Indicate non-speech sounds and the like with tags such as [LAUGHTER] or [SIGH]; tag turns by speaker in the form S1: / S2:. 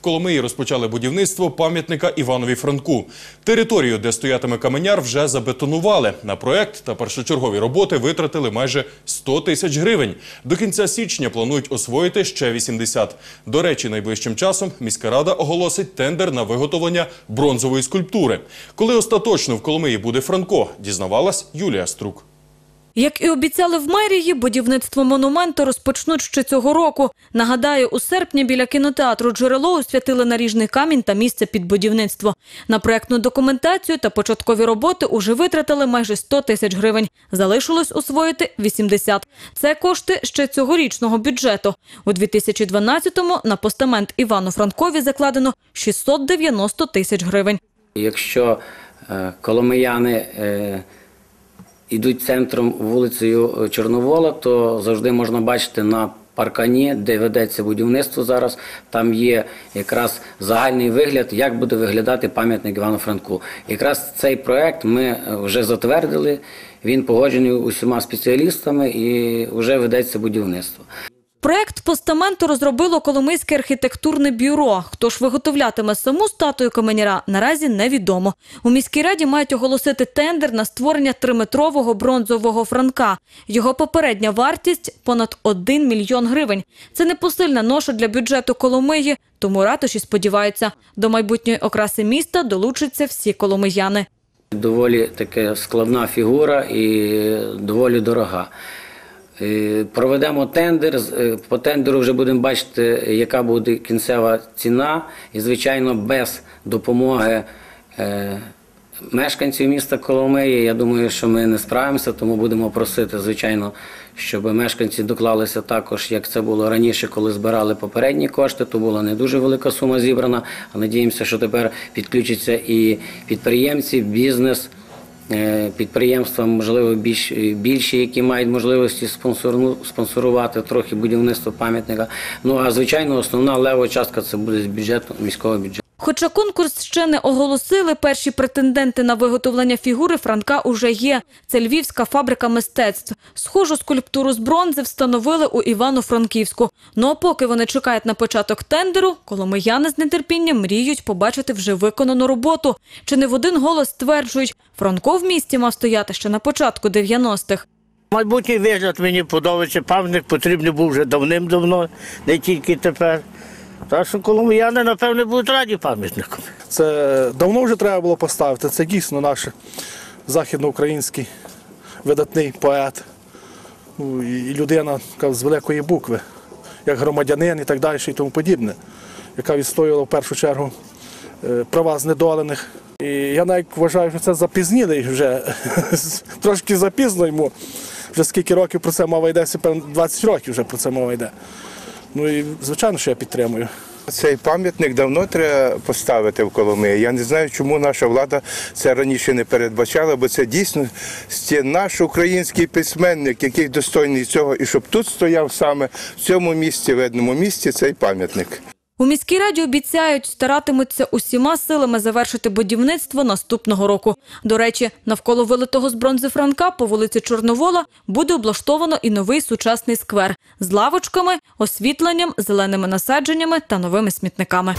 S1: Коломиї розпочали будівництво пам'ятника Іванові Франку. Територію, де стоятиме каменяр, вже забетонували. На проект та першочергові роботи витратили майже 100 тисяч гривень. До кінця січня планують освоїти ще 80. До речі, найближчим часом міська рада оголосить тендер на виготовлення бронзової скульптури. Коли остаточно в Коломиї буде Франко, дізнавалась Юлія Струк.
S2: Як і обіцяли в мерії, будівництво монументу розпочнуть ще цього року. Нагадаю, у серпні біля кінотеатру «Джерело» освятили наріжний камінь та місце під будівництво. На проектну документацію та початкові роботи уже витратили майже 100 тисяч гривень. Залишилось освоїти 80. Це кошти ще цьогорічного бюджету. У 2012-му на постамент Івану Франкові закладено 690 тисяч гривень.
S3: Якщо е, коломияни е, йдуть центром вулицею Чорновола, то завжди можна бачити на паркані, де ведеться будівництво зараз. Там є якраз загальний вигляд, як буде виглядати пам'ятник Івану Франку. Якраз цей проект ми е, вже затвердили. Він погоджений усіма спеціалістами і вже ведеться будівництво.
S2: Проект постаменту розробило Коломийське архітектурне бюро. Хто ж виготовлятиме саму статую каменяра, наразі невідомо. У міській раді мають оголосити тендер на створення триметрового бронзового франка. Його попередня вартість – понад 1 мільйон гривень. Це непосильна ноша для бюджету Коломиї, тому ратуші сподіваються, до майбутньої окраси міста долучаться всі коломияни.
S3: Доволі така складна фігура і доволі дорога. Е, Проведемо тендер. е, По тендеру вже будемо бачити, яка буде кінцева ціна. І, звичайно, без допомоги е, мешканців міста Коломиї. Я думаю, що ми не справимося, тому будемо просити, звичайно, щоб мешканці доклалися також, як це було раніше, коли збирали попередні кошти. То була не дуже велика сума зібрана. А надіємося, що тепер підключаться і підприємці, бізнес. Е, Підприємства, можливо, більш, більші, які мають можливості спонсорну, спонсорувати трохи будівництво пам'ятника. Ну а звичайно, основна лева частка це буде з бюджету міського бюджету.
S2: Хоча конкурс ще не оголосили, перші претенденти на виготовлення фігури Франка уже є. Це львівська фабрика мистецтв. Схожу скульптуру з бронзи встановили у Івано-Франківську. Ну а поки вони чекають на початок тендеру, коломияни з нетерпінням мріють побачити вже виконану роботу. Чи не в один голос стверджують, Франко в місті мав стояти ще на початку 90-х.
S4: Майбутній вигляд мені подобається. Пам'ятник потрібний був вже давним-давно, не тільки тепер. Так що коломияни, напевне, будуть раді пам'ятнику.
S5: Це давно вже треба було поставити. Це дійсно наш західноукраїнський видатний поет. Ну, і людина з великої букви, як громадянин і так далі, і тому подібне, яка відстоювала в першу чергу е, права знедолених. І я навіть вважаю, що це запізнілий вже [LAUGHS] трошки запізно йому. Вже скільки років про це мова йде, 20 років вже про це мова йде. Ну і звичайно, що я підтримую.
S6: Цей пам'ятник давно треба поставити в Коломиї. Я не знаю, чому наша влада це раніше не передбачала, бо це дійсно наш український письменник, який достойний цього, і щоб тут стояв саме в цьому місці, в одному місці, цей пам'ятник.
S2: У міській раді обіцяють, старатимуться усіма силами завершити будівництво наступного року. До речі, навколо вилитого з бронзи Франка по вулиці Чорновола буде облаштовано і новий сучасний сквер з лавочками, освітленням, зеленими насадженнями та новими смітниками.